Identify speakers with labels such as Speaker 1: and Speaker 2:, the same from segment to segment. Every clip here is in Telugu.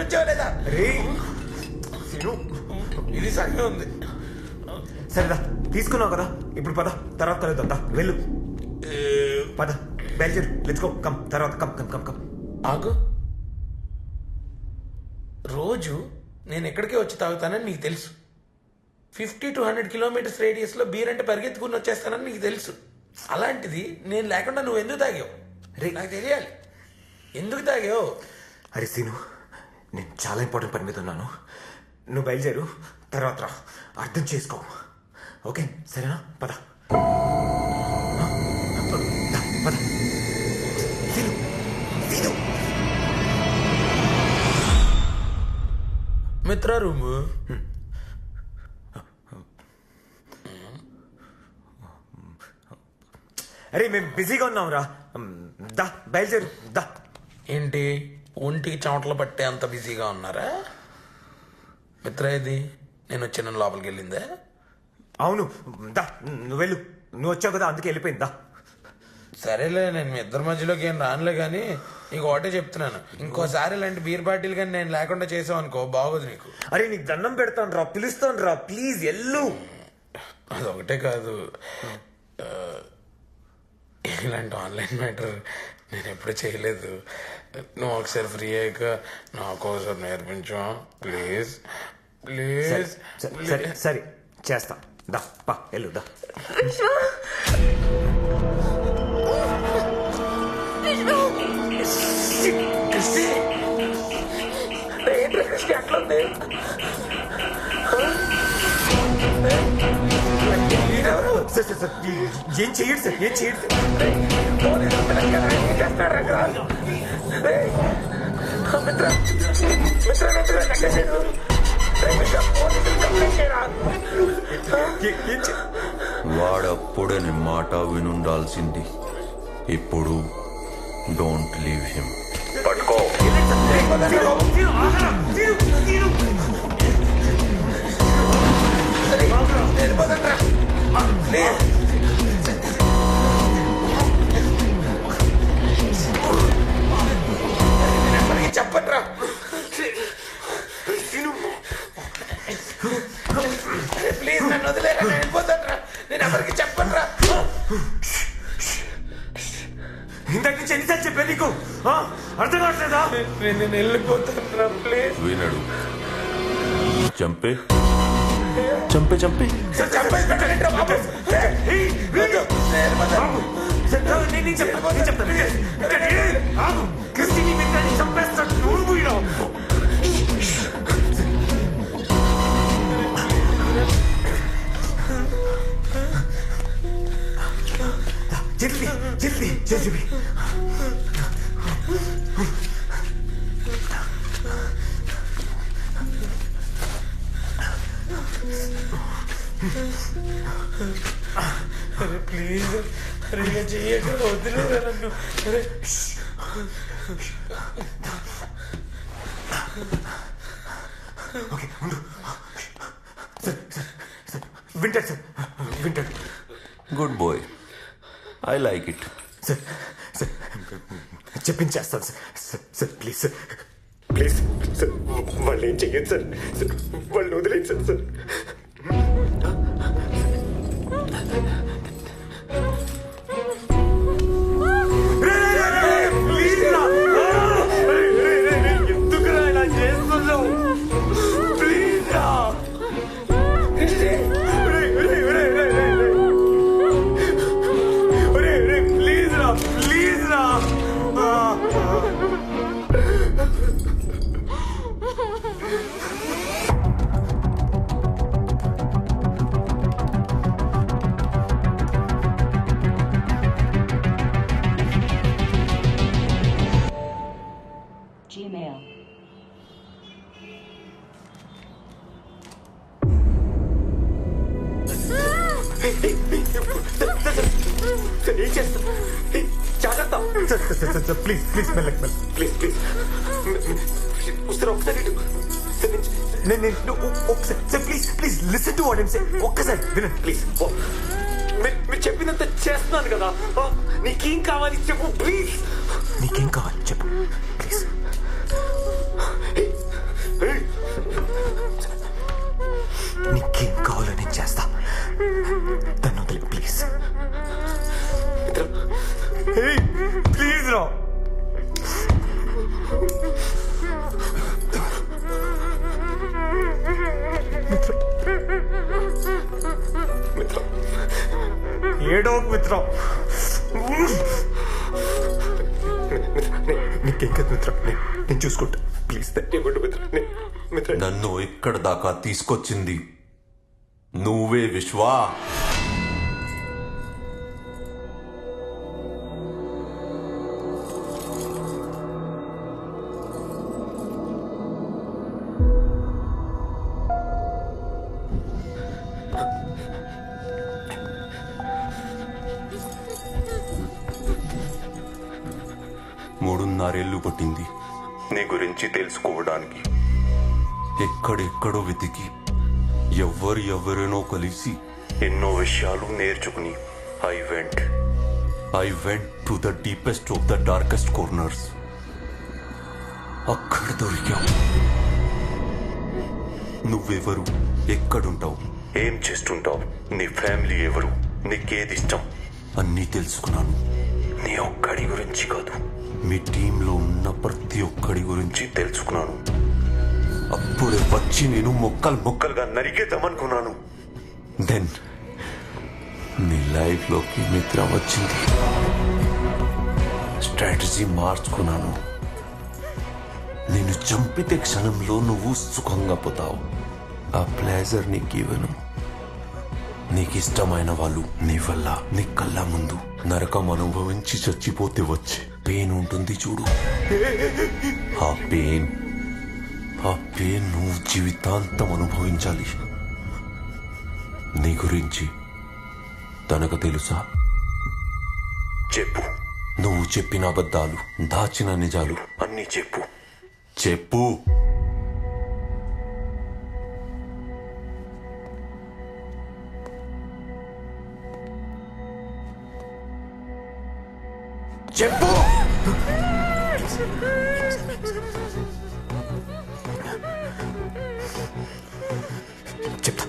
Speaker 1: లేదా ఇది సరిగా ఉంది.
Speaker 2: సరేదా తీసుకున్నావు కదా? ఇప్పుడు పద తర్వాత కలుద్దాం. వెళ్ళు. పద బయలుదేరు. గో కమ్ తర్వాత కమ్ కమ్ కమ్ కమ్
Speaker 1: ఆగు. రోజు నేను ఎక్కడికే వచ్చి తాగుతానని నీకు తెలుసు. ఫిఫ్టీ టు హండ్రెడ్ కిలోమీటర్స్ రేడియస్లో బీర్ అంటే పరిగెత్తుకుని వచ్చేస్తానని నీకు తెలుసు. అలాంటిది నేను లేకుండా నువ్వు ఎందుకు తాగావు?
Speaker 2: రే.
Speaker 1: నాకు తెలియాలి. ఎందుకు తాగావు?
Speaker 2: అరే సీను నేను చాలా ఇంపార్టెంట్ పని మీద ఉన్నాను. నువ్వు బయలుదేరు తర్వాత రా. అర్థం చేసుకో. ఓకే? సరేనా? పద.
Speaker 1: మిత్ర రూము.
Speaker 2: అరే మేము బిజీగా ఉన్నాం రా దా బయలుదేరు దా.
Speaker 1: ఏంటి? ఒంటికి చెమటలు పట్టే అంత బిజీగా ఉన్నారా? మిత్ర ఇది నేను వచ్చిన లోపలికి వెళ్ళిందే?
Speaker 2: అవును దా నువ్వు వెళ్ళు. నువ్వు వచ్చావు కదా అందుకే వెళ్ళిపోయింది
Speaker 1: సరేలే నేను మీ ఇద్దరి మధ్యలోకి ఏం రానులే కానీ నీకు ఒకటే చెప్తున్నాను. ఇంకోసారి ఇలాంటి బీర్ బాటిల్ కానీ నేను లేకుండా చేసావు అనుకో బాగోదు నీకు.
Speaker 2: అరే నీకు దండం పెడతాను రా పిలుస్తాను రా ప్లీజ్ ఎల్లు
Speaker 1: అదొకటే కాదు. ఇలాంటి ఆన్లైన్ మ్యాటర్ నేను ఎప్పుడు చేయలేదు. నువ్వు ఒకసారి ఫ్రీ అయ్యాక నా కోసం నేర్పించు ప్లీజ్ ప్లీజ్
Speaker 2: సరే సరే సరే చేస్తా. దా పా వెళ్ళు దా.
Speaker 1: ఎట్లుంది
Speaker 2: ఏం చేయడు సార్ ఏం చేయడు సార్. ఏ- ఏం చే-
Speaker 3: వాడప్పుడే నీ మాట వినుండాల్సింది ఇప్పుడు డోంట్ లీవ్ హిమ్ పట్టుకో
Speaker 2: తీరు.
Speaker 1: చెప్పట్రా ప్లీజ్ నన్ను వదిలేరా నేను వెళ్ళిపోతాను నేను ఎవరికి చెప్పట్రా
Speaker 2: ఇంతకు నుంచి ఎన్నిసార్లు చెప్పాను నీకు? ఆ? అర్థం కావట్లేదా?
Speaker 1: నేను నేను వెళ్ళిపోతాను ప్లీజ్.
Speaker 3: వినడు చంపే. చంపే చంపే.
Speaker 1: సార్ చంపేసి పెట్టండి బాబు.
Speaker 2: ఏయ్, వీడు. ఆగు. సార్, నేను నేను చెప్తాను, నేను చెప్తాను.
Speaker 1: అరే ప్లీజ్ అరే ఇలా చెయ్యక వదిలేరా నన్ను. అరే
Speaker 2: ఓకే ఉండు సార్ సార్ సార్ వింటాడు సార్. వింటాడు.
Speaker 3: Good boy I like it
Speaker 2: sir sir చెప్పించేస్తాను sir. Sir sir please sir. Please sir వాళ్ళు ఏం చెయ్యదు సార్. సార్ వాళ్ళు వదిలేదు సార్ సార్.
Speaker 4: Gmail.
Speaker 2: జాగ్రత్త ప్లీజ్ ప్లీజ్ మెల్లకి మెల్లక్ ప్లీజ్ ప్లీజ్ సార్ ఒకసారి నేను- నేను ఒకసారి please please listen to what I'm say ఒక్కసారి వినండి ప్లీజ్ మీరు చెప్పినంత చేస్తున్నాను కదా నీకేం కావాలి చెప్పు ప్లీజ్ నీకేం కావాలి చెప్పు ప్లీజ్ ఏం కావాలో నేను చేస్తా. దాన్ని వదిలే ప్లీజ్ ప్లీజ్ రా. మిత్రం ఏడో మిత్రం. నీకేం కదా మిత్రం. నేను చూసుకుంటా. ప్లీజ్ మిత్రం.
Speaker 3: నన్ను ఇక్కడ దాకా తీసుకొచ్చింది నువ్వే విశ్వా. మూడున్నరేళ్ళు పట్టింది. నీ గురించి తెలుసుకోవడానికి. ఎక్కడెక్కడో వెతికి. ఎవ్వరు ఎవరినో కలిసి ఎన్నో విషయాలు నేర్చుకుని I went I went to the deepest of the darkest corners అక్కడ దొరికావు నువ్వెవరు? ఎక్కడుంటావు? ఏం చేస్తుంటావు? నీ ఫ్యామిలీ ఎవరు? నీకేది ఇష్టం అన్నీ తెలుసుకున్నాను. నీ ఒక్కడి గురించి కాదు. మీ టీంలో ఉన్న ప్రతి ఒక్కడి గురించి తెలుసుకున్నాను. అప్పుడు వచ్చి నేను మొక్కలు మొక్కలుగా నరికేద్దామనుకున్నాను. దెన్ నీ లైఫ్లోకి మిత్ర వచ్చింది. స్ట్రాటజీ మార్చుకున్నాను. నేను చంపితే క్షణంలో నువ్వు సుఖంగా పోతావు. ఆ ప్లేజర్ నీకు ఇవ్వను. నీకు ఇష్టమైన వాళ్ళు నీ వల్ల నీ కళ్ళ ముందు నరకం అనుభవించి చచ్చిపోతే వచ్చే పెయిన్ ఉంటుంది చూడు. ఆ పెయిన్ ఆ పెయిన్ నువ్వు జీవితాంతం అనుభవించాలి. నీ గురించి తనకు తెలుసా? చెప్పు. నువ్వు చెప్పిన అబద్ధాలు దాచిన నిజాలు అన్నీ చెప్పు. చెప్పు. చెప్పు.
Speaker 2: చెప్తా.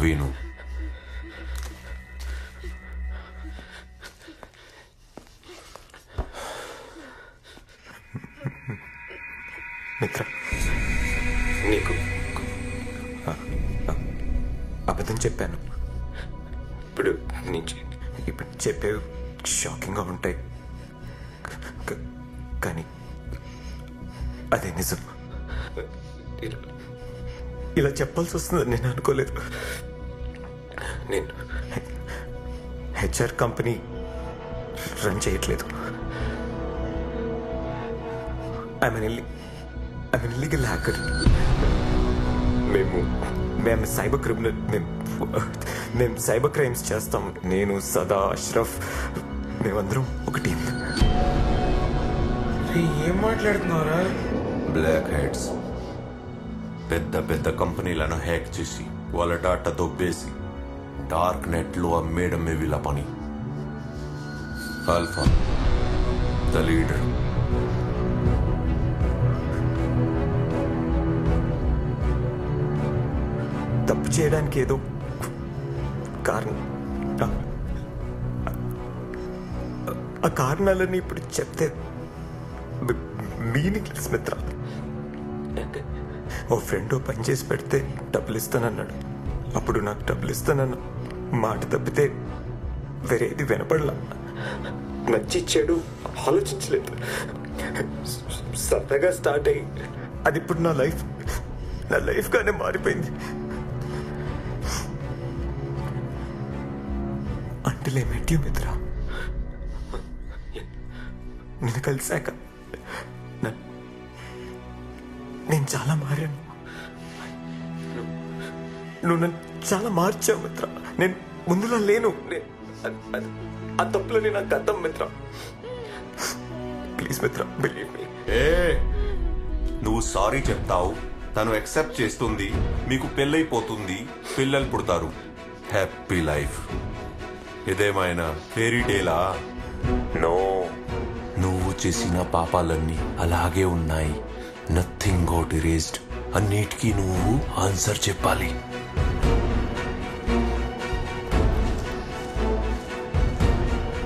Speaker 3: విను
Speaker 2: మిత్ర. నీకు అబద్ధం చెప్పాను. ఇప్పుడు నుంచి ఇప్పుడు చెప్పేవి షాకింగ్గా ఉంటాయి. కానీ అదే నిజం. ఇలా- చెప్పాల్సి వస్తుందని నేను అనుకోలేదు. నేను హెచ్ఆర్ కంపెనీ రన్ చేయట్లేదు. I mean I mean legal hacker మేము మేము సైబర్ క్రిమినల్ మేము మేము సైబర్ క్రైమ్స్ చేస్తాం. నేను సదా అష్రఫ్ మేమందరం ఒక టీం
Speaker 1: ఏం మాట్లాడుతున్నావురా?
Speaker 3: బ్లాక్ హెడ్స్ పెద్ద పెద్ద కంపెనీలను హ్యాక్ చేసి వాళ్ళ డాటా దొబ్బేసి డార్క్ నెట్లో అమ్మేయడమే వీళ్ళ పని? ఆల్ఫా ద లీడర్
Speaker 2: తప్పు చేయడానికి ఏదో కారణం. ఆ- ఆ కారణాలన్నీ ఇప్పుడు చెప్తే మీనింగ్లెస్ మిత్ర. ఓ ఫ్రెండ్ పని చేసి పెడితే డబ్బులు ఇస్తానన్నాడు అప్పుడు నాకు డబ్బులు ఇస్తానన్న మాట తప్పితే వేరేది వినపడలా. నచ్చి చెడు ఆలోచించలేదు. సరదాగా స్టార్ట్ అయ్యి అది ఇప్పుడు నా లైఫ్. నా లైఫ్గానే మారిపోయింది. అంటలే మెట్యూ మిత్ర? నేను కలిసాక నేను చాలా మారాను. నువ్వు నన్ను చాలా మార్చావు మిత్ర. నేను ముందులా లేను. ఆ తప్పులని నాకు అర్థం మిత్ర. ప్లీజ్ మిత్ర బిలీవ్ మీ
Speaker 3: ఏ నువ్వు సారీ చెప్తావు. తను యాక్సెప్ట్ చేస్తుంది. మీకు పెళ్ళైపోతుంది. పిల్లలు పుడతారు. హ్యాపీ లైఫ్ ఇదేమైనా ఫేరీ టేలా నో నువ్వు చేసిన పాపాలన్నీ అలాగే ఉన్నాయి. నథింగ్ గోట్ ఇరేజ్డ్ అన్నిటికీ నువ్వు ఆన్సర్ చెప్పాలి.